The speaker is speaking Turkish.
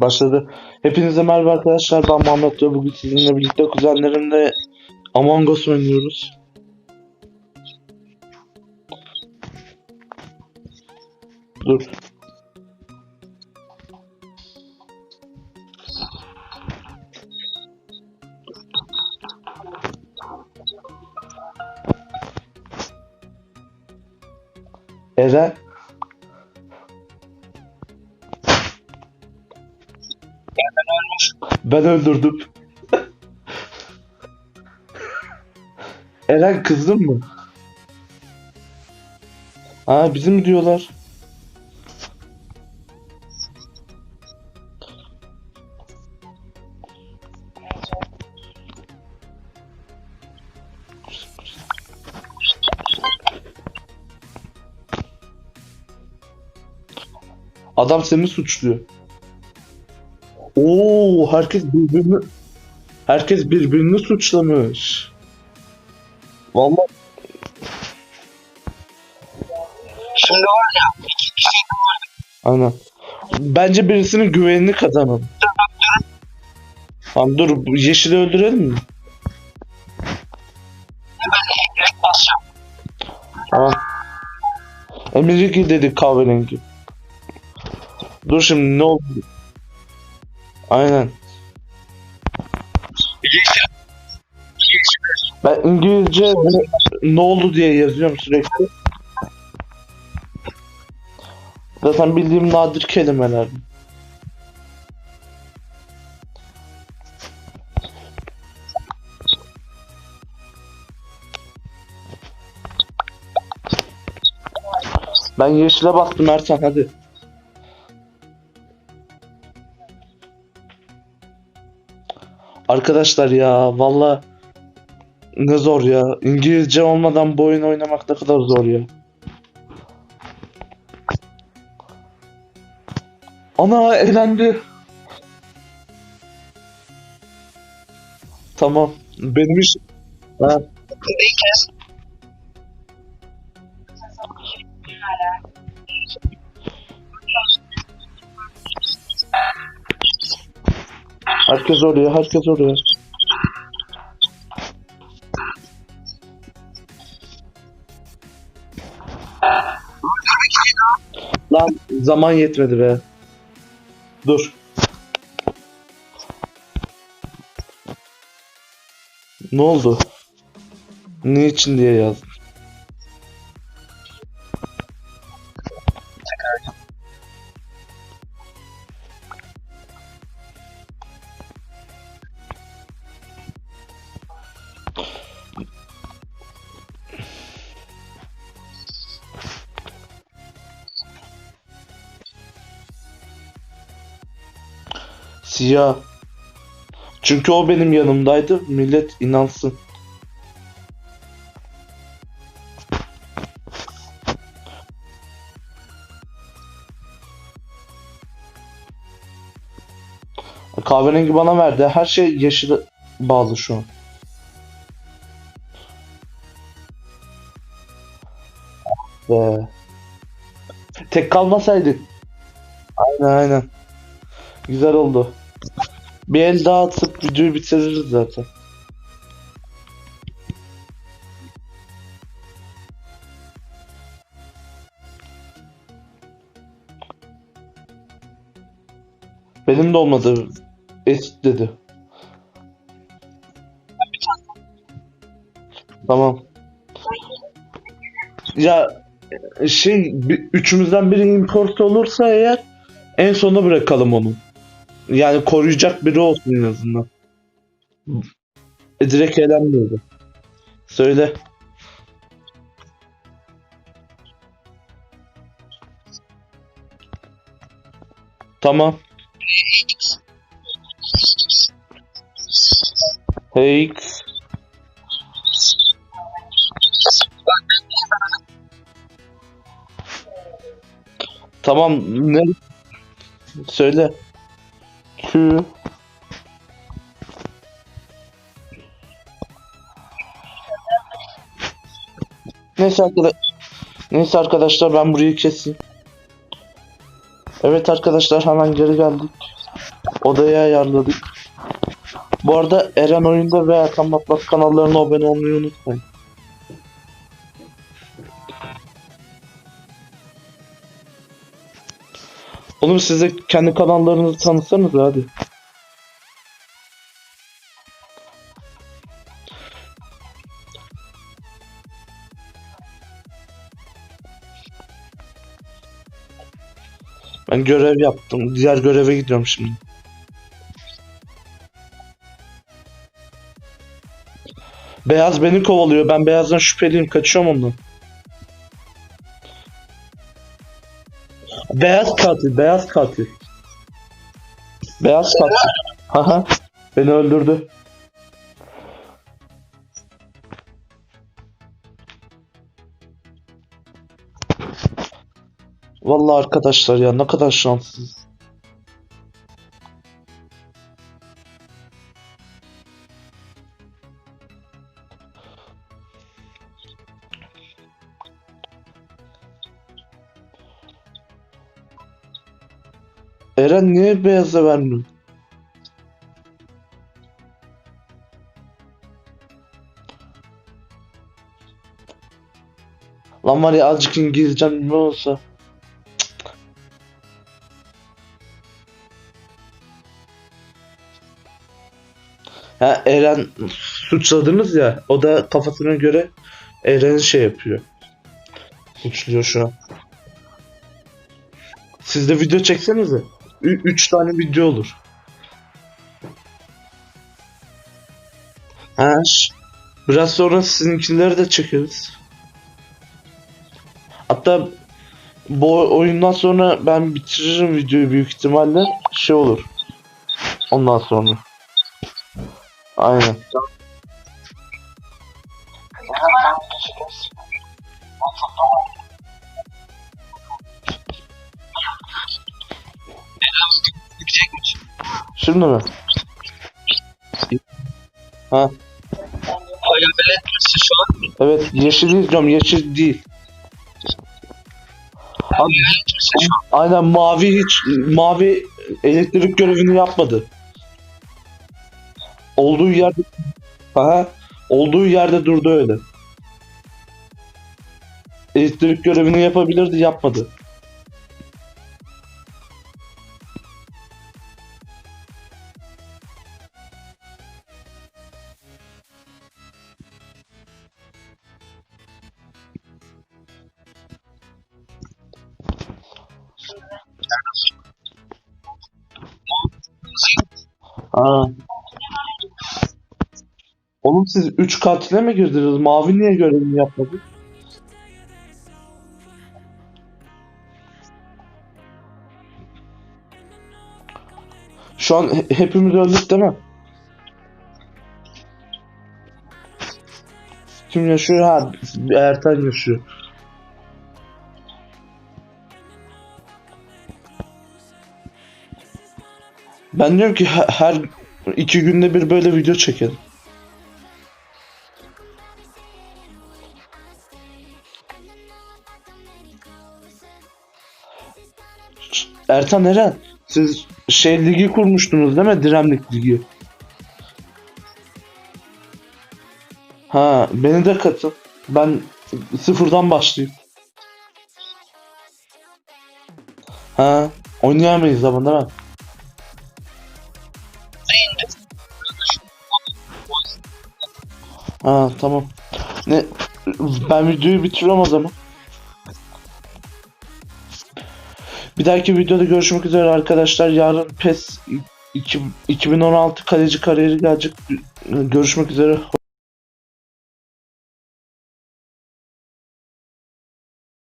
Başladı. Hepinize merhaba arkadaşlar. Ben Muhammed ve bugün sizinle birlikte kuzenlerimle Among Us oynuyoruz. Dur. Eren. Ben öldürdüm. Eren kızdın mı? Aa bizim diyorlar. Adam seni suçluyor. Oo, herkes birbirini herkes birbirini suçlamış. Vallahi Şimdi var ya iki kişi aynen. Bence birisinin güvenini kazanalım. Tamam dur bu yeşili öldürelim mi? direkt basacağım. Tamam. Emiriki dedik kahverengi. Dur şimdi ne oldu? Aynen. Ben İngilizce ne oldu diye yazıyorum sürekli. Zaten bildiğim nadir kelimeler. Ben yeşile bastım Ersan hadi. Arkadaşlar ya valla ne zor ya. İngilizce olmadan bu oyun oynamak ne kadar zor ya. Ana elendi. Tamam. Benim iş... Ha, herkes oraya, herkes oraya. Lan zaman yetmedi be. Dur. Ne oldu? Niçin diye yazdım. Siyah. Çünkü o benim yanımdaydı. Millet inansın. Kahverengi bana verdi. Her şey yeşile bağlı şu an. Be. Tek kalmasaydık. Aynen aynen. Güzel oldu. Bir el daha atıp videoyu bitiririz zaten. Benim de olmadı. Esit dedi. Tamam. Ya şey üçümüzden biri import olursa eğer en sona bırakalım onu. Yani koruyacak biri olsun en azından. E, direkt eğlenmiyordu. Söyle. Tamam. Hey. Tamam. Ne? Söyle. Q. Neyse arkadaşlar. Neyse arkadaşlar ben burayı keseyim. Evet arkadaşlar hemen geri geldik. Odaya ayarladık. Bu arada Eren Oyunda ve Erkan Matlak kanallarına abone olmayı unutmayın. Oğlum siz de kendi kanallarınızı tanıtsanız hadi. Ben görev yaptım. Diğer göreve gidiyorum şimdi. Beyaz beni kovalıyor. Ben beyazdan şüpheliyim. Kaçıyorum ondan. Beyaz katil. Beyaz katil. Beyaz katil. Haha. Beni öldürdü. Vallahi arkadaşlar ya ne kadar şanssız. Eren niye beyaza vermiyor? Lan var ya azıcık İngilizcem ne olsa. Ha Eren suçladınız ya o da kafasına göre Eren'i şey yapıyor. Suçluyor şu an. Siz de video çeksenize. Ü- üç tane video olur. Ha, biraz sonra sizinkileri de çekeriz. Hatta bu oyundan sonra ben bitiririm videoyu büyük ihtimalle şey olur. Ondan sonra. Aynen. Şimdi mi? Ha, Hayal etmesin şu an. evet yeşil değil diyorum yeşil değil. An. Aynen mavi hiç mavi elektrik görevini yapmadı. Olduğu yerde Aha, olduğu yerde durdu öyle. Elektrik görevini yapabilirdi yapmadı. Ha. Oğlum siz 3 katile mi girdiniz? Mavi niye görevini yapmadı? Şu an he- hepimiz öldük değil mi? Kim yaşıyor? Ha, Ertan yaşıyor. Ben diyorum ki he- her iki günde bir böyle video çekelim. Ertan Eren, siz şey ligi kurmuştunuz değil mi? Diremlik ligi. Ha, beni de katın. Ben sıfırdan başlayayım. Ha, oynayamayız ama değil mi? Ha, tamam. Ne? Ben videoyu bitiriyorum o zaman. Bir dahaki videoda görüşmek üzere arkadaşlar. Yarın PES 2 2016 kaleci kariyeri gelecek. Görüşmek üzere.